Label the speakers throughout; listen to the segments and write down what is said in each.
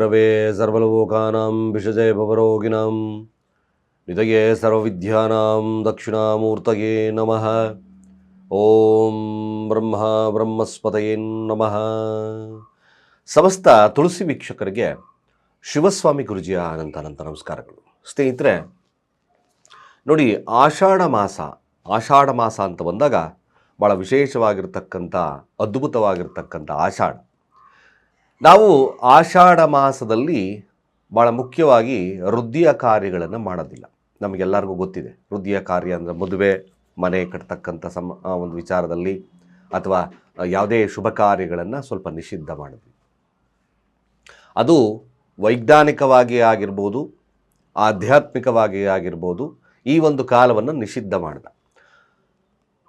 Speaker 1: ಗುರವೇ ಸರ್ವಲೋಕಾನಾಂ ವಿಷಜಯ ಭವರೋಗಿಣಾಂ ನಿಧಯೇ ಸರ್ವವಿದ್ಯಾನಾಂ ದಕ್ಷಿಣಾಮೂರ್ತಯೇ ನಮಃ ಓಂ ಬ್ರಹ್ಮ ಬ್ರಹ್ಮಸ್ಪತಯೇ ನಮಃ ಸಮಸ್ತ ತುಳಸಿ ವೀಕ್ಷಕರಿಗೆ ಶಿವಸ್ವಾಮಿ ಗುರುಜಿಯ ಅನಂತ ಅನಂತ ನಮಸ್ಕಾರಗಳು. ಸ್ನೇಹಿತರೆ, ನೋಡಿ, ಆಷಾಢ ಮಾಸ ಆಷಾಢ ಮಾಸ ಅಂತ ಬಂದಾಗ ಭಾಳ ವಿಶೇಷವಾಗಿರ್ತಕ್ಕಂಥ, ಅದ್ಭುತವಾಗಿರ್ತಕ್ಕಂಥ ಆಷಾಢ. ನಾವು ಆಷಾಢ ಮಾಸದಲ್ಲಿ ಭಾಳ ಮುಖ್ಯವಾಗಿ ವೃದ್ಧಿಯ ಕಾರ್ಯಗಳನ್ನು ಮಾಡೋದಿಲ್ಲ. ನಮಗೆಲ್ಲರಿಗೂ ಗೊತ್ತಿದೆ. ವೃದ್ಧಿಯ ಕಾರ್ಯ ಅಂದರೆ ಮದುವೆ, ಮನೆ ಕಟ್ತಕ್ಕಂಥ ಸಮ ಒಂದು ವಿಚಾರದಲ್ಲಿ ಅಥವಾ ಯಾವುದೇ ಶುಭ ಕಾರ್ಯಗಳನ್ನು ಸ್ವಲ್ಪ ನಿಷಿದ್ಧ ಮಾಡಿದ್ವಿ. ಅದು ವೈಜ್ಞಾನಿಕವಾಗಿ ಆಗಿರ್ಬೋದು, ಆಧ್ಯಾತ್ಮಿಕವಾಗಿ ಆಗಿರ್ಬೋದು ಈ ಒಂದು ಕಾಲವನ್ನು ನಿಷಿದ್ಧ ಮಾಡಿದ.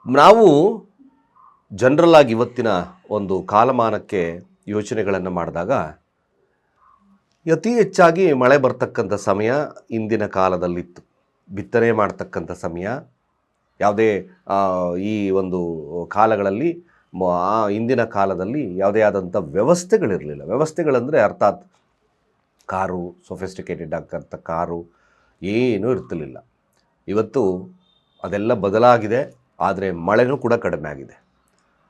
Speaker 1: ನಾವು ಜನರಲ್ ಆಗಿ ಇವತ್ತಿನ ಒಂದು ಕಾಲಮಾನಕ್ಕೆ ಯೋಚನೆಗಳನ್ನು ಮಾಡಿದಾಗ ಅತಿ ಹೆಚ್ಚಾಗಿ ಮಳೆ ಬರ್ತಕ್ಕಂಥ ಸಮಯ ಇಂದಿನ ಕಾಲದಲ್ಲಿತ್ತು. ಬಿತ್ತನೆ ಮಾಡ್ತಕ್ಕಂಥ ಸಮಯ, ಯಾವುದೇ ಈ ಒಂದು ಕಾಲಗಳಲ್ಲಿ ಆ ಇಂದಿನ ಕಾಲದಲ್ಲಿ ಯಾವುದೇ ಆದಂಥ ವ್ಯವಸ್ಥೆಗಳಿರಲಿಲ್ಲ. ವ್ಯವಸ್ಥೆಗಳಂದರೆ ಅರ್ಥಾತ್ ಕಾರು ಸೊಫಿಸ್ಟಿಕೇಟೆಡ್ ಆಗ್ತಕ್ಕಂಥ ಕಾರು ಏನೂ ಇರ್ತಿರಲಿಲ್ಲ. ಇವತ್ತು ಅದೆಲ್ಲ ಬದಲಾಗಿದೆ, ಆದರೆ ಮಳೆನೂ ಕೂಡ ಕಡಿಮೆ ಆಗಿದೆ.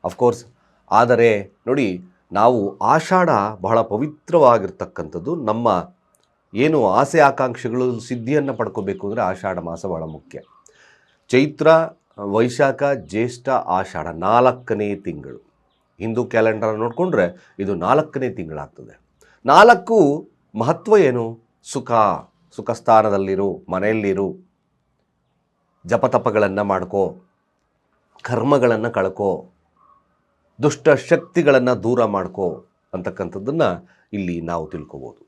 Speaker 1: ಅಫ್ಕೋರ್ಸ್ ಆದರೆ ನೋಡಿ ನಾವು ಆಷಾಢ ಬಹಳ ಪವಿತ್ರವಾಗಿರ್ತಕ್ಕಂಥದ್ದು. ನಮ್ಮ ಏನು ಆಸೆ ಆಕಾಂಕ್ಷೆಗಳು ಸಿದ್ಧಿಯನ್ನು ಪಡ್ಕೋಬೇಕು ಅಂದರೆ ಆಷಾಢ ಮಾಸ ಬಹಳ ಮುಖ್ಯ. ಚೈತ್ರ, ವೈಶಾಖ, ಜ್ಯೇಷ್ಠ, ಆಷಾಢ ನಾಲ್ಕನೇ ತಿಂಗಳು. ಹಿಂದೂ ಕ್ಯಾಲೆಂಡರ್ ನೋಡಿಕೊಂಡ್ರೆ ಇದು ನಾಲ್ಕನೇ ತಿಂಗಳಾಗ್ತದೆ. ನಾಲ್ಕು ಮಹತ್ವ ಏನು? ಸುಖ ಸುಖ ಸ್ಥಾನದಲ್ಲಿರು ಮನೆಯಲ್ಲಿರು, ಜಪತಪಗಳನ್ನು ಮಾಡ್ಕೋ, ಕರ್ಮಗಳನ್ನು ಕಳ್ಕೋ ದುಷ್ಟ ಶಕ್ತಿಗಳನ್ನು ದೂರ ಮಾಡ್ಕೋ ಅಂತಕ್ಕಂಥದ್ದನ್ನು ಇಲ್ಲಿ ನಾವು ತಿಳ್ಕೊಬೋದು.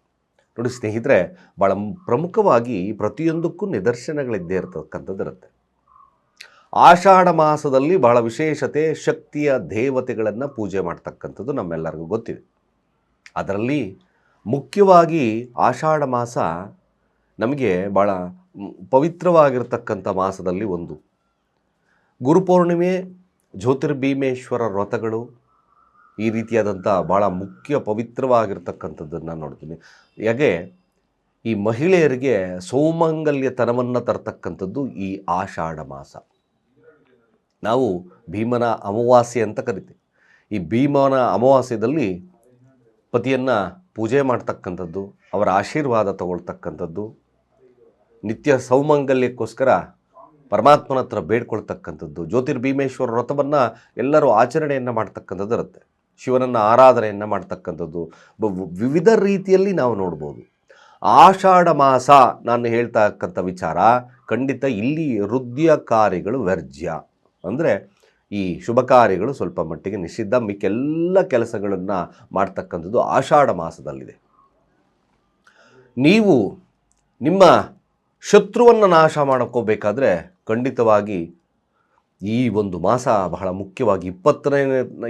Speaker 1: ನೋಡಿ ಸ್ನೇಹಿತರೆ ಭಾಳ ಪ್ರಮುಖವಾಗಿ ಪ್ರತಿಯೊಂದಕ್ಕೂ ನಿದರ್ಶನಗಳಿದ್ದೇ ಇರತಕ್ಕಂಥದ್ದಿರುತ್ತೆ ಆಷಾಢ ಮಾಸದಲ್ಲಿ ಬಹಳ ವಿಶೇಷತೆ ಶಕ್ತಿಯ ದೇವತೆಗಳನ್ನು ಪೂಜೆ ಮಾಡ್ತಕ್ಕಂಥದ್ದು ನಮ್ಮೆಲ್ಲರಿಗೂ ಗೊತ್ತಿದೆ. ಅದರಲ್ಲಿ ಮುಖ್ಯವಾಗಿ ಆಷಾಢ ಮಾಸ ನಮಗೆ ಭಾಳ ಪವಿತ್ರವಾಗಿರ್ತಕ್ಕಂಥ ಮಾಸದಲ್ಲಿ ಒಂದು. ಗುರುಪೌರ್ಣಿಮೆ ಜ್ಯೋತಿರ್ಭೀಮೇಶ್ವರ ವ್ರತಗಳು ಈ ರೀತಿಯಾದಂಥ ಭಾಳ ಮುಖ್ಯ ಪವಿತ್ರವಾಗಿರ್ತಕ್ಕಂಥದ್ದನ್ನು ನೋಡ್ತೀನಿ. ಹೇಗೆ ಈ ಮಹಿಳೆಯರಿಗೆ ಸೌಮಂಗಲ್ಯತನವನ್ನು ತರ್ತಕ್ಕಂಥದ್ದು ಈ ಆಷಾಢ ಮಾಸ. ನಾವು ಭೀಮನ ಅಮಾವಾಸ್ಯೆ ಅಂತ ಕರಿತೀವಿ. ಈ ಭೀಮನ ಅಮಾವಾಸ್ಯದಲ್ಲಿ ಪತಿಯನ್ನು ಪೂಜೆ ಮಾಡ್ತಕ್ಕಂಥದ್ದು, ಅವರ ಆಶೀರ್ವಾದ ತಗೊಳ್ತಕ್ಕಂಥದ್ದು, ನಿತ್ಯ ಸೌಮಂಗಲ್ಯಕ್ಕೋಸ್ಕರ ಪರಮಾತ್ಮನ ಹತ್ರ ಬೇಡ್ಕೊಳ್ತಕ್ಕಂಥದ್ದು, ಜ್ಯೋತಿರ್ಭೀಮೇಶ್ವರ ವ್ರತವನ್ನು ಎಲ್ಲರೂ ಆಚರಣೆಯನ್ನು ಮಾಡ್ತಕ್ಕಂಥದ್ದು ಇರುತ್ತೆ. ಶಿವನನ್ನು ಆರಾಧನೆಯನ್ನು ಮಾಡ್ತಕ್ಕಂಥದ್ದು ವಿವಿಧ ರೀತಿಯಲ್ಲಿ ನಾವು ನೋಡ್ಬೋದು. ಆಷಾಢ ಮಾಸ ನಾನು ಹೇಳ್ತಕ್ಕಂಥ ವಿಚಾರ, ಖಂಡಿತ ಇಲ್ಲಿ ಹೃದಯ ಕಾರ್ಯಗಳು ವ್ಯರ್ಜ್ಯ. ಅಂದರೆ ಈ ಶುಭ ಕಾರ್ಯಗಳು ಸ್ವಲ್ಪ ಮಟ್ಟಿಗೆ ನಿಷಿದ್ಧ, ಮಿಕ್ಕೆಲ್ಲ ಕೆಲಸಗಳನ್ನು ಮಾಡ್ತಕ್ಕಂಥದ್ದು ಆಷಾಢ ಮಾಸದಲ್ಲಿದೆ. ನೀವು ನಿಮ್ಮ ಶತ್ರುವನ್ನು ನಾಶ ಮಾಡ್ಕೋಬೇಕಾದ್ರೆ ಖಂಡಿತವಾಗಿ ಈ ಒಂದು ಮಾಸ ಬಹಳ ಮುಖ್ಯವಾಗಿ ಇಪ್ಪತ್ತನೇ,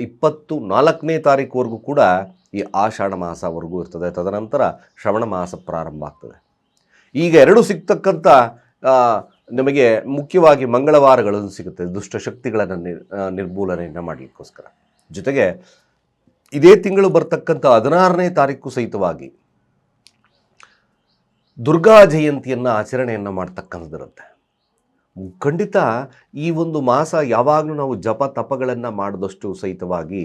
Speaker 1: ಇಪ್ಪತ್ತು ನಾಲ್ಕನೇ ತಾರೀಕುವರೆಗೂ ಕೂಡ ಈ ಆಷಾಢ ಮಾಸವರೆಗೂ ಇರ್ತದೆ. ತದನಂತರ ಶ್ರವಣ ಮಾಸ ಪ್ರಾರಂಭ ಆಗ್ತದೆ. ಈಗ ಎರಡು ಸಿಗ್ತಕ್ಕಂಥ ನಿಮಗೆ ಮುಖ್ಯವಾಗಿ ಮಂಗಳವಾರಗಳನ್ನು ಸಿಗುತ್ತೆ. ದುಷ್ಟಶಕ್ತಿಗಳನ್ನು ನಿರ್ ನಿರ್ಮೂಲನೆಯನ್ನು ಮಾಡಲಿಕ್ಕೋಸ್ಕರ. ಜೊತೆಗೆ ಇದೇ ತಿಂಗಳು ಬರ್ತಕ್ಕಂಥ ಹದಿನಾರನೇ ತಾರೀಕು ಸಹಿತವಾಗಿ ದುರ್ಗಾ ಜಯಂತಿಯನ್ನು ಆಚರಣೆಯನ್ನು ಮಾಡ್ತಕ್ಕಂಥದ್ದಿರುತ್ತೆ. ಖಂಡಿತ ಈ ಒಂದು ಮಾಸ ಯಾವಾಗಲೂ ನಾವು ಜಪ ತಪಗಳನ್ನು ಮಾಡಿದಷ್ಟು ಸಹಿತವಾಗಿ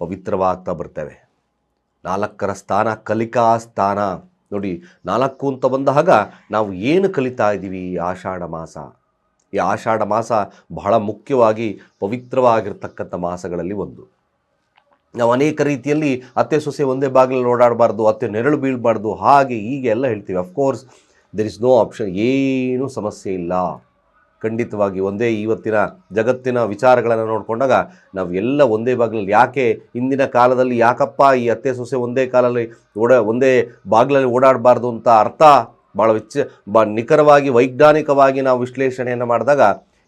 Speaker 1: ಪವಿತ್ರವಾಗ್ತಾ ಬರ್ತೇವೆ. ನಾಲ್ಕರ ಸ್ಥಾನ ಕಲಿಕಾ ಸ್ಥಾನ. ನೋಡಿ, ನಾಲ್ಕು ಅಂತ ಬಂದಾಗ ನಾವು ಏನು ಕಲಿತಾ ಇದ್ದೀವಿ ಈ ಆಷಾಢ ಮಾಸ? ಈ ಆಷಾಢ ಮಾಸ ಬಹಳ ಮುಖ್ಯವಾಗಿ ಪವಿತ್ರವಾಗಿರ್ತಕ್ಕಂಥ ಮಾಸಗಳಲ್ಲಿ ಒಂದು. ನಾವು ಅನೇಕ ರೀತಿಯಲ್ಲಿ ಅತ್ತೆ ಸೊಸೆ ಒಂದೇ ಬಾಗಿಲಲ್ಲಿ ಓಡಾಡಬಾರ್ದು, ಅತ್ತೆ ನೆರಳು ಬೀಳಬಾರ್ದು, ಹಾಗೆ ಹೀಗೆ ಎಲ್ಲ ಹೇಳ್ತೀವಿ. Of course there is no option ಏನೂ ಸಮಸ್ಯೆ ಇಲ್ಲ. ಖಂಡಿತವಾಗಿ ಒಂದೇ ಇವತ್ತಿನ ಜಗತ್ತಿನ ವಿಚಾರಗಳನ್ನು ನೋಡಿಕೊಂಡಾಗ ನಾವು ಎಲ್ಲ ಒಂದೇ ಬಾಗಿಲಲ್ಲಿ ಯಾಕೆ ಇಂದಿನ ಕಾಲದಲ್ಲಿ ಯಾಕಪ್ಪ ಈ ಅತ್ತೆ ಸೊಸೆ ಒಂದೇ ಕಾಲದಲ್ಲಿ ಓಡ ಒಂದೇ ಬಾಗಿಲಲ್ಲಿ ಓಡಾಡಬಾರ್ದು ಅಂತ ಅರ್ಥ ಭಾಳ ವಿಚ ನಿಖರವಾಗಿ ವೈಜ್ಞಾನಿಕವಾಗಿ ನಾವು ವಿಶ್ಲೇಷಣೆಯನ್ನು ಮಾಡಿದಾಗ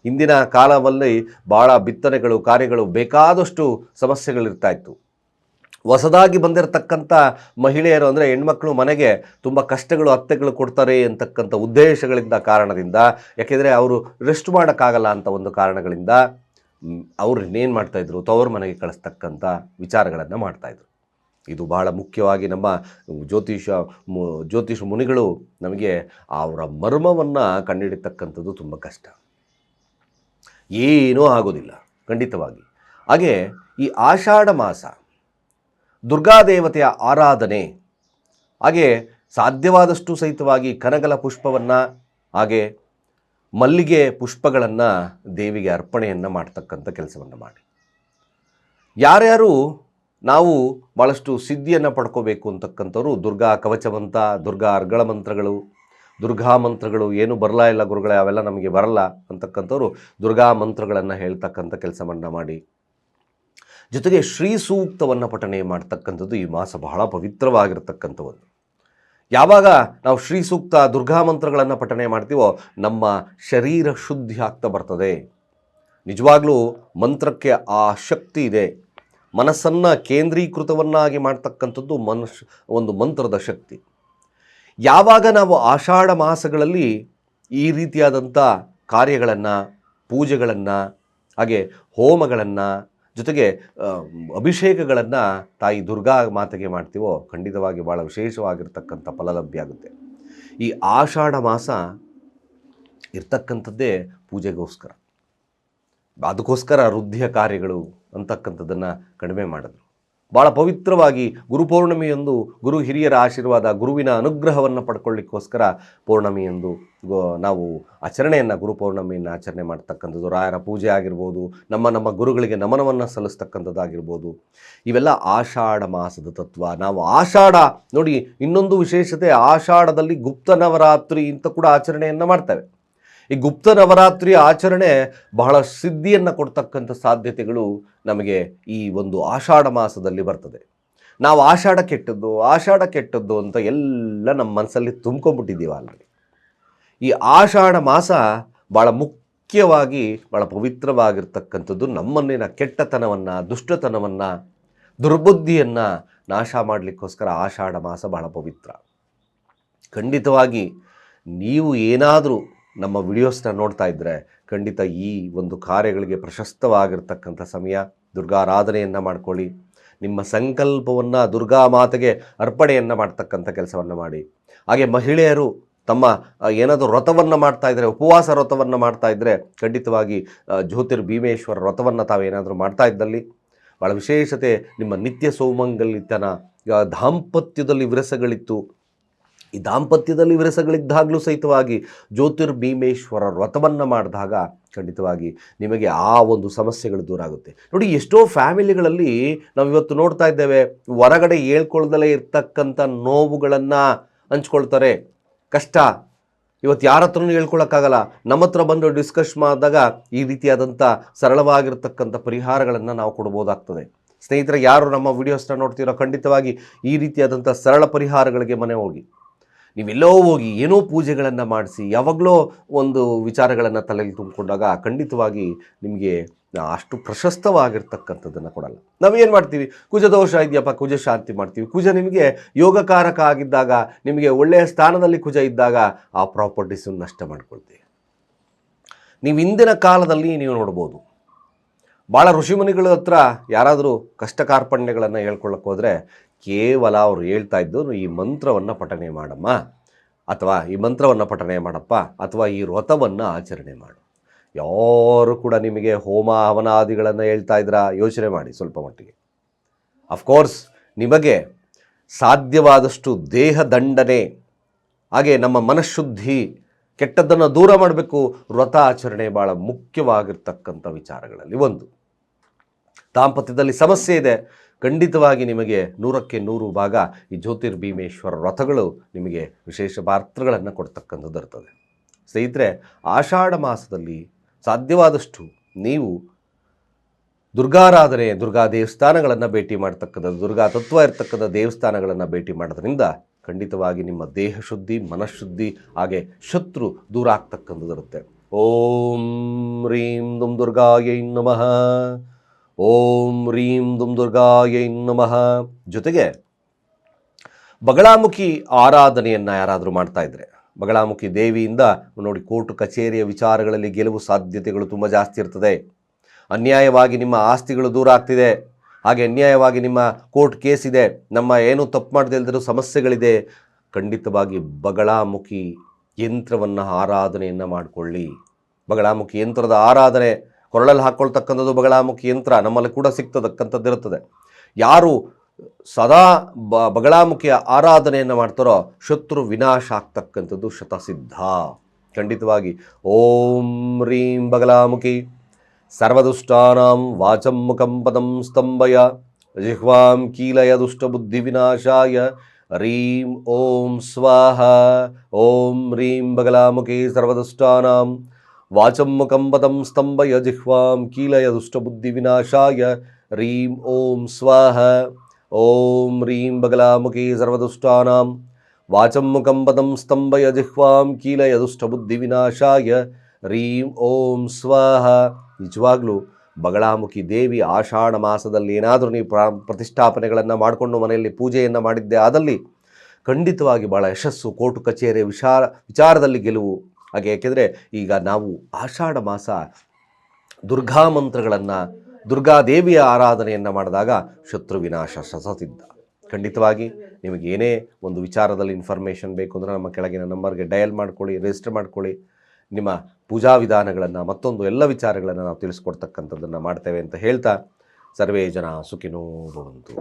Speaker 1: ಇಂದಿನ ಕಾಲದಲ್ಲಿ ಭಾಳ ಬಿತ್ತನೆಗಳು ಕಾರ್ಯಗಳು ಬೇಕಾದಷ್ಟು ಸಮಸ್ಯೆಗಳಿರ್ತಾ ಇತ್ತು. ಹೊಸದಾಗಿ ಬಂದಿರತಕ್ಕಂಥ ಮಹಿಳೆಯರು ಅಂದರೆ ಹೆಣ್ಮಕ್ಳು ಮನೆಗೆ ತುಂಬ ಕಷ್ಟಗಳು ಅತ್ತೆಗಳು ಕೊಡ್ತಾರೆ ಅಂತಕ್ಕಂಥ ಉದ್ದೇಶಗಳಿಂದ ಕಾರಣದಿಂದ, ಯಾಕೆಂದರೆ ಅವರು ರೆಸ್ಟ್ ಮಾಡೋಕ್ಕಾಗಲ್ಲ ಅಂತ ಒಂದು ಕಾರಣಗಳಿಂದ ಅವ್ರು ಇನ್ನೇನು ಮಾಡ್ತಾಯಿದ್ರು ತವರು ಮನೆಗೆ ಕಳಿಸ್ತಕ್ಕಂಥ ವಿಚಾರಗಳನ್ನು ಮಾಡ್ತಾಯಿದ್ರು ಇದು ಬಹಳ ಮುಖ್ಯವಾಗಿ ನಮ್ಮ ಜ್ಯೋತಿಷ, ಮು, ಜ್ಯೋತಿಷ ಮುನಿಗಳು ನಮಗೆ ಅವರ ಮರ್ಮವನ್ನು ಕಂಡುಹಿಡಿತಕ್ಕಂಥದ್ದು ತುಂಬ ಕಷ್ಟ. ಏನೂ ಆಗೋದಿಲ್ಲ, ಖಂಡಿತವಾಗಿ. ಹಾಗೆ ಈ ಆಷಾಢ ಮಾಸ ದುರ್ಗಾದೇವತೆಯ ಆರಾಧನೆ. ಹಾಗೆ ಸಾಧ್ಯವಾದಷ್ಟು ಸಹಿತವಾಗಿ ಕನಗಲ ಪುಷ್ಪವನ್ನು, ಹಾಗೆ ಮಲ್ಲಿಗೆ ಪುಷ್ಪಗಳನ್ನು ದೇವಿಗೆ ಅರ್ಪಣೆಯನ್ನು ಮಾಡ್ತಕ್ಕಂಥ ಕೆಲಸವನ್ನು ಮಾಡಿ. ಯಾರ್ಯಾರು ನಾವು ಭಾಳಷ್ಟು ಸಿದ್ಧಿಯನ್ನು ಪಡ್ಕೋಬೇಕು ಅಂತಕ್ಕಂಥವ್ರು, ದುರ್ಗಾ ಕವಚಮಂತ ದುರ್ಗಾ ಅರ್ಗಳ ಮಂತ್ರಗಳು, ದುರ್ಗಾ ಮಂತ್ರಗಳು ಏನು ಬರಲ್ಲ ಇಲ್ಲ ಗುರುಗಳೇ, ಅವೆಲ್ಲ ನಮಗೆ ಬರಲ್ಲ ಅಂತಕ್ಕಂಥವ್ರು ದುರ್ಗಾ ಮಂತ್ರಗಳನ್ನು ಹೇಳ್ತಕ್ಕಂಥ ಕೆಲಸವನ್ನು ಮಾಡಿ. ಜೊತೆಗೆ ಶ್ರೀ ಸೂಕ್ತವನ್ನು ಪಠನೆ ಮಾಡ್ತಕ್ಕಂಥದ್ದು ಈ ಮಾಸ ಬಹಳ ಪವಿತ್ರವಾಗಿರ್ತಕ್ಕಂಥ ಒಂದು ಯಾವಾಗ ನಾವು ಶ್ರೀ ಸೂಕ್ತ ದುರ್ಗಾ ಮಂತ್ರಗಳನ್ನು ಪಠನೆ ಮಾಡ್ತೀವೋ ನಮ್ಮ ಶರೀರ ಶುದ್ಧಿ ಆಗ್ತಾ ಬರ್ತದೆ. ನಿಜವಾಗ್ಲೂ ಮಂತ್ರಕ್ಕೆ ಆ ಶಕ್ತಿ ಇದೆ. ಮನಸ್ಸನ್ನು ಕೇಂದ್ರೀಕೃತವನ್ನಾಗಿ ಮಾಡ್ತಕ್ಕಂಥದ್ದು ಮನುಷ್ಯ, ಒಂದು ಮಂತ್ರದ ಶಕ್ತಿ. ಯಾವಾಗ ನಾವು ಆಷಾಢ ಮಾಸಗಳಲ್ಲಿ ಈ ರೀತಿಯಾದಂಥ ಕಾರ್ಯಗಳನ್ನು, ಪೂಜೆಗಳನ್ನು, ಹಾಗೆ ಹೋಮಗಳನ್ನು ಜೊತೆಗೆ ಅಭಿಷೇಕಗಳನ್ನು ತಾಯಿ ದುರ್ಗಾ ಮಾತೆಗೆ ಮಾಡ್ತೀವೋ, ಖಂಡಿತವಾಗಿ ಭಾಳ ವಿಶೇಷವಾಗಿರ್ತಕ್ಕಂಥ ಫಲ ಲಭ್ಯ ಆಗುತ್ತೆ. ಈ ಆಷಾಢ ಮಾಸ ಇರ್ತಕ್ಕಂಥದ್ದೇ ಪೂಜೆಗೋಸ್ಕರ. ಅದಕ್ಕೋಸ್ಕರ ವೃದ್ಧಿಯ ಕಾರ್ಯಗಳು ಅಂತಕ್ಕಂಥದ್ದನ್ನು ಕಡಿಮೆ ಮಾಡಿದ್ರು. ಭಾಳ ಪವಿತ್ರವಾಗಿ ಗುರುಪೌರ್ಣಮಿಯಂದು ಗುರು ಹಿರಿಯರ ಆಶೀರ್ವಾದ ಗುರುವಿನ ಅನುಗ್ರಹವನ್ನು ಪಡ್ಕೊಳ್ಳಿಕ್ಕೋಸ್ಕರ ಪೌರ್ಣಮಿಯಂದು ನಾವು ಆಚರಣೆಯನ್ನು ಗುರುಪೌರ್ಣಮಿಯನ್ನು ಆಚರಣೆ ಮಾಡ್ತಕ್ಕಂಥದ್ದು. ರಾಯರ ಪೂಜೆ ಆಗಿರ್ಬೋದು, ನಮ್ಮ ನಮ್ಮ ಗುರುಗಳಿಗೆ ನಮನವನ್ನು ಸಲ್ಲಿಸ್ತಕ್ಕಂಥದ್ದಾಗಿರ್ಬೋದು. ಇವೆಲ್ಲ ಆಷಾಢ ಮಾಸದ ತತ್ವ. ನಾವು ಆಷಾಢ ನೋಡಿ ಇನ್ನೊಂದು ವಿಶೇಷತೆ, ಆಷಾಢದಲ್ಲಿ ಗುಪ್ತ ನವರಾತ್ರಿ ಅಂತ ಕೂಡ ಆಚರಣೆಯನ್ನು ಮಾಡ್ತೇವೆ. ಈ ಗುಪ್ತ ನವರಾತ್ರಿ ಆಚರಣೆ ಬಹಳ ಸಿದ್ಧಿಯನ್ನು ಕೊಡ್ತಕ್ಕಂಥ ಸಾಧ್ಯತೆಗಳು ನಮಗೆ ಈ ಒಂದು ಆಷಾಢ ಮಾಸದಲ್ಲಿ ಬರ್ತದೆ. ನಾವು ಆಷಾಢ ಕೆಟ್ಟದ್ದು ಆಷಾಢ ಕೆಟ್ಟದ್ದು ಅಂತ ಎಲ್ಲ ನಮ್ಮ ಮನಸ್ಸಲ್ಲಿ ತುಂಬ್ಕೊಂಡ್ಬಿಟ್ಟಿದ್ದೀವಿ ಅಲ್ಲಿ. ಈ ಆಷಾಢ ಮಾಸ ಭಾಳ ಮುಖ್ಯವಾಗಿ ಭಾಳ ಪವಿತ್ರವಾಗಿರ್ತಕ್ಕಂಥದ್ದು ನಮ್ಮನ್ನಿನ ಕೆಟ್ಟತನವನ್ನು, ದುಷ್ಟತನವನ್ನು, ದುರ್ಬುದ್ಧಿಯನ್ನು ನಾಶ ಮಾಡಲಿಕ್ಕೋಸ್ಕರ ಆಷಾಢ ಮಾಸ ಬಹಳ ಪವಿತ್ರ. ಖಂಡಿತವಾಗಿ ನೀವು ಏನಾದರೂ ನಮ್ಮ ವಿಡಿಯೋಸ್ನ ನೋಡ್ತಾ ಇದ್ದರೆ ಖಂಡಿತ ಈ ಒಂದು ಕಾರ್ಯಗಳಿಗೆ ಪ್ರಶಸ್ತವಾಗಿರ್ತಕ್ಕಂಥ ಸಮಯ ದುರ್ಗಾರಾಧನೆಯನ್ನು ಮಾಡ್ಕೊಳ್ಳಿ. ನಿಮ್ಮ ಸಂಕಲ್ಪವನ್ನು ದುರ್ಗಾ ಮಾತೆಗೆ ಅರ್ಪಣೆಯನ್ನು ಮಾಡ್ತಕ್ಕಂಥ ಕೆಲಸವನ್ನು ಮಾಡಿ. ಹಾಗೆ ಮಹಿಳೆಯರು ತಮ್ಮ ಏನಾದರೂ ವ್ರತವನ್ನು ಮಾಡ್ತಾ ಇದ್ದರೆ ಉಪವಾಸ ವ್ರತವನ್ನು ಮಾಡ್ತಾ ಇದ್ದರೆ ಖಂಡಿತವಾಗಿ ಆ, ಜ್ಯೋತಿರ್ ಭೀಮೇಶ್ವರ ವ್ರತವನ್ನು ತಾವೇನಾದರೂ ಮಾಡ್ತಾ ಇದ್ದಲ್ಲಿ ಭಾಳ ವಿಶೇಷತೆ ನಿಮ್ಮ ನಿತ್ಯ ಸೌಮಂಗಲಿತನ ದಾಂಪತ್ಯದಲ್ಲಿ ವಿರಸಗಳಿತ್ತು. ಈ ದಾಂಪತ್ಯದಲ್ಲಿ ವಿರಸಗಳಿದ್ದಾಗಲೂ ಸಹಿತವಾಗಿ ಜ್ಯೋತಿರ್ಭೀಮೇಶ್ವರ ವ್ರತವನ್ನು ಮಾಡಿದಾಗ ಖಂಡಿತವಾಗಿ ನಿಮಗೆ ಆ ಒಂದು ಸಮಸ್ಯೆಗಳು ದೂರ ಆಗುತ್ತೆ. ನೋಡಿ, ಎಷ್ಟೋ ಫ್ಯಾಮಿಲಿಗಳಲ್ಲಿ ನಾವು ಇವತ್ತು ನೋಡ್ತಾ ಇದ್ದೇವೆ, ಹೊರಗಡೆ ಹೇಳ್ಕೊಳ್ದಲೇ ಇರ್ತಕ್ಕಂಥ ನೋವುಗಳನ್ನು ಹಂಚ್ಕೊಳ್ತಾರೆ. ಕಷ್ಟ. ಇವತ್ತು ಯಾರ ಹತ್ರನೂ ಹೇಳ್ಕೊಳಕ್ಕಾಗಲ್ಲ. ನಮ್ಮ ಹತ್ರ ಬಂದು ಡಿಸ್ಕಸ್ ಮಾಡಿದಾಗ ಈ ರೀತಿಯಾದಂಥ ಸರಳವಾಗಿರ್ತಕ್ಕಂಥ ಪರಿಹಾರಗಳನ್ನು ನಾವು ಕೊಡ್ಬೋದಾಗ್ತದೆ. ಸ್ನೇಹಿತರೆ, ಯಾರು ನಮ್ಮ ವಿಡಿಯೋಸ್ನ ನೋಡ್ತೀರೋ ಖಂಡಿತವಾಗಿ ಈ ರೀತಿಯಾದಂಥ ಸರಳ ಪರಿಹಾರಗಳಿಗೆ ಮನೆ ಹೋಗಿ. ನೀವೆಲ್ಲೋ ಹೋಗಿ ಏನೋ ಪೂಜೆಗಳನ್ನು ಮಾಡಿಸಿ, ಯಾವಾಗಲೋ ಒಂದು ವಿಚಾರಗಳನ್ನು ತಲೆಯಲ್ಲಿ ತುಂಬಿಕೊಂಡಾಗ ಖಂಡಿತವಾಗಿ ನಿಮಗೆ ಅಷ್ಟು ಪ್ರಶಸ್ತವಾಗಿರ್ತಕ್ಕಂಥದ್ದನ್ನು ಕೊಡಲ್ಲ. ನಾವೇನು ಮಾಡ್ತೀವಿ? ಕುಜ ದೋಷ ಇದೆಯಪ್ಪ, ಕುಜ ಶಾಂತಿ ಮಾಡ್ತೀವಿ. ಕುಜ ನಿಮಗೆ ಯೋಗಕಾರಕ ಆಗಿದ್ದಾಗ, ನಿಮಗೆ ಒಳ್ಳೆಯ ಸ್ಥಾನದಲ್ಲಿ ಕುಜ ಇದ್ದಾಗ ಆ ಪ್ರಾಪರ್ಟೀಸನ್ನು ನಷ್ಟ ಮಾಡ್ಕೊಳ್ತೀವಿ. ನೀವು ಇಂದಿನ ಕಾಲದಲ್ಲಿ ನೀವು ನೋಡ್ಬೋದು. ಭಾಳ ಋಷಿಮುನಿಗಳ ಹತ್ರ ಯಾರಾದರೂ ಕಷ್ಟ ಕಾರ್ಪಣ್ಯಗಳನ್ನು ಹೇಳ್ಕೊಳ್ಳೋಕೆ ಹೋದರೆ ಕೇವಲ ಅವರು ಹೇಳ್ತಾ ಇದ್ದು ಈ ಮಂತ್ರವನ್ನು ಪಠನೆ ಮಾಡಮ್ಮ. ಅಥವಾ ಈ ಮಂತ್ರವನ್ನು ಪಠನೆ ಮಾಡಪ್ಪ. ಅಥವಾ ಈ ವ್ರತವನ್ನು ಆಚರಣೆ ಮಾಡು. ಯಾರು ಕೂಡ ನಿಮಗೆ ಹೋಮ ಹವನಾದಿಗಳನ್ನು ಹೇಳ್ತಾ ಇದ್ದರಾ ಯೋಚನೆ ಮಾಡಿ ಸ್ವಲ್ಪ ಮಟ್ಟಿಗೆ. ಅಫ್ಕೋರ್ಸ್ ನಿಮಗೆ ಸಾಧ್ಯವಾದಷ್ಟು ದೇಹ ದಂಡನೆ, ಹಾಗೆ ನಮ್ಮ ಮನಃಶುದ್ಧಿ ಕೆಟ್ಟದ್ದನ್ನು ದೂರ ಮಾಡಬೇಕು. ವ್ರತ ಆಚರಣೆ ಭಾಳ ಮುಖ್ಯವಾಗಿರ್ತಕ್ಕಂಥ ವಿಚಾರಗಳಲ್ಲಿ ಒಂದು. ದಾಂಪತ್ಯದಲ್ಲಿ ಸಮಸ್ಯೆ ಇದೆ. ಖಂಡಿತವಾಗಿ ನಿಮಗೆ ನೂರಕ್ಕೆ ನೂರು ಭಾಗ ಈ ಜ್ಯೋತಿರ್ಭೀಮೇಶ್ವರ ರಥಗಳು ನಿಮಗೆ ವಿಶೇಷ ಪಾತ್ರಗಳನ್ನು ಕೊಡ್ತಕ್ಕಂಥದ್ದು ಇರ್ತದೆ. ಸ್ನೇಹಿತರೆ, ಆಷಾಢ ಮಾಸದಲ್ಲಿ ಸಾಧ್ಯವಾದಷ್ಟು ನೀವು ದುರ್ಗಾರಾಧನೆ, ದುರ್ಗಾ ದೇವಸ್ಥಾನಗಳನ್ನು ಭೇಟಿ ಮಾಡ್ತಕ್ಕಂಥದ್ದು, ದುರ್ಗಾ ತತ್ವ ಇರತಕ್ಕಂಥ ದೇವಸ್ಥಾನಗಳನ್ನು ಭೇಟಿ ಮಾಡೋದ್ರಿಂದ ಖಂಡಿತವಾಗಿ ನಿಮ್ಮ ದೇಹ ಶುದ್ಧಿ, ಮನಃಶುದ್ಧಿ, ಹಾಗೆ ಶತ್ರು ದೂರ ಆಗ್ತಕ್ಕಂಥದ್ದು ಇರುತ್ತೆ. ಓಂ, ರೀಂ ದುರ್ಗಾಯೈ ನಮಃ. ಓಂ ರೀಂ ದುಂ ದುರ್ಗಾಯೈ ನಮಃ. ಜೊತೆಗೆ ಬಗಳಾಮುಖಿ ಆರಾಧನೆಯನ್ನು ಯಾರಾದರೂ ಮಾಡ್ತಾ ಇದ್ರೆ, ಬಗಳಾಮುಖಿ ದೇವಿಯಿಂದ ನೋಡಿ ಕೋರ್ಟು ಕಚೇರಿಯ ವಿಚಾರಗಳಲ್ಲಿ ಗೆಲುವು ಸಾಧ್ಯತೆಗಳು ತುಂಬ ಜಾಸ್ತಿ ಇರ್ತದೆ. ಅನ್ಯಾಯವಾಗಿ ನಿಮ್ಮ ಆಸ್ತಿಗಳು ದೂರ ಆಗ್ತಿದೆ. ಹಾಗೆ ಅನ್ಯಾಯವಾಗಿ ನಿಮ್ಮ ಕೋರ್ಟ್ ಕೇಸ್ ಇದೆ. ನಮ್ಮ ಏನು ತಪ್ಪು ಮಾಡದೇ ಇಲ್ದಿರೋ ಸಮಸ್ಯೆಗಳಿದೆ. ಖಂಡಿತವಾಗಿ ಬಗಳಾಮುಖಿ ಯಂತ್ರವನ್ನು ಆರಾಧನೆಯನ್ನು ಮಾಡಿಕೊಳ್ಳಿ. ಬಗಳಾಮುಖಿ ಯಂತ್ರದ ಆರಾಧನೆ ಕೊರಳಲ್ಲಿ ಹಾಕ್ಕೊಳ್ತಕ್ಕಂಥದ್ದು ಬಗಳಾಮುಖಿ ಯಂತ್ರ ನಮ್ಮಲ್ಲಿ ಕೂಡ ಸಿಗ್ತದಕ್ಕಂಥದ್ದಿರುತ್ತದೆ. ಯಾರು ಸದಾ ಬ ಬಗಳಾಮುಖಿಯ ಆರಾಧನೆಯನ್ನು ಮಾಡ್ತಾರೋ ಶತ್ರು ವಿನಾಶ ಆಗ್ತಕ್ಕಂಥದ್ದು ಶತಸಿದ್ಧ. ಖಂಡಿತವಾಗಿ. ಓಂ ರೀಂ ಬಗಲಾಮುಖಿ. ಸರ್ವದುಷ್ಟಾನಾಂ ವಾಚಂ ಮುಖಂ ಪದಂ ಸ್ತಂಭಯ. ಜಿಹ್ವಾಂ ಕೀಲಯ ದುಷ್ಟಬುದ್ಧಿವಿನಾಶಾಯ ರೀಂ ಓಂ ಸ್ವಾಹ. ಓಂ ರೀಂ ಬಗಲಾಮುಖಿ ಸರ್ವದುಷ್ಟಾನಾಂ ವಾಚಂ ಮುಖಂ ಪದಂ ಸ್ತಂಭಯ ಜಿಹ್ವಾಂ ಕೀಲಯ ದುಷ್ಟಬುದ್ಧಿ ವಿನಾಶಾಯ ರೀಂ ಓಂ ಸ್ವಾಹ. ಓಂ ರೀಂ ಬಗಲಾಮುಖಿ ಸರ್ವದುಷ್ಟಾನಾಂ. ವಾಚಂ ಮುಖಂ ಪದಂ ಸ್ತಂಭಯ ಜಿಹ್ವಾಂ ಕೀಲಯ ದುಷ್ಟಬುದ್ಧಿ ವಿನಾಶಾಯ ರೀಂ ಓಂ ಸ್ವಾಹ. ನಿಜವಾಗ್ಲೂ ಬಗಳಾಮುಖಿ ದೇವಿ ಆಷಾಢ ಮಾಸದಲ್ಲಿ ಏನಾದರೂ ನೀವು ಪ್ರಾ ಪ್ರತಿಷ್ಠಾಪನೆಗಳನ್ನು ಮಾಡಿಕೊಂಡು ಮನೆಯಲ್ಲಿ ಪೂಜೆಯನ್ನು ಮಾಡಿದ್ದೆ ಆದಲ್ಲಿ ಖಂಡಿತವಾಗಿ ಭಾಳ ಯಶಸ್ಸು. ಕೋರ್ಟು ಕಚೇರಿ ವಿಚಾರ ವಿಚಾರದಲ್ಲಿ ಗೆಲುವು. ಹಾಗೆ ಯಾಕೆಂದರೆ ಈಗ ನಾವು ಆಷಾಢ ಮಾಸ ದುರ್ಗಾ ಮಂತ್ರಗಳನ್ನು ದುರ್ಗಾದೇವಿಯ ಆರಾಧನೆಯನ್ನು ಮಾಡಿದಾಗ ಶತ್ರು ವಿನಾಶ ಸಸತಿದ್ದ ಖಂಡಿತವಾಗಿ ನಿಮಗೆ ಏನೇ ಒಂದು ವಿಚಾರದಲ್ಲಿ ಇನ್ಫಾರ್ಮೇಷನ್ ಬೇಕು ಅಂದರೆ ನಮ್ಮ ಕೆಳಗಿನ ನಂಬರ್ಗೆ ಡಯಲ್ ಮಾಡ್ಕೊಳ್ಳಿ ರಿಜಿಸ್ಟರ್ ಮಾಡ್ಕೊಳ್ಳಿ. ನಿಮ್ಮ ಪೂಜಾ ವಿಧಾನಗಳನ್ನು, ಮತ್ತೊಂದು ಎಲ್ಲ ವಿಚಾರಗಳನ್ನು ನಾವು ತಿಳಿಸ್ಕೊಡ್ತಕ್ಕಂಥದ್ದನ್ನು ಮಾಡ್ತೇವೆ ಅಂತ ಹೇಳ್ತಾ ಸರ್ವೇ ಜನ ಸುಖಿನೋ ಭವಂತು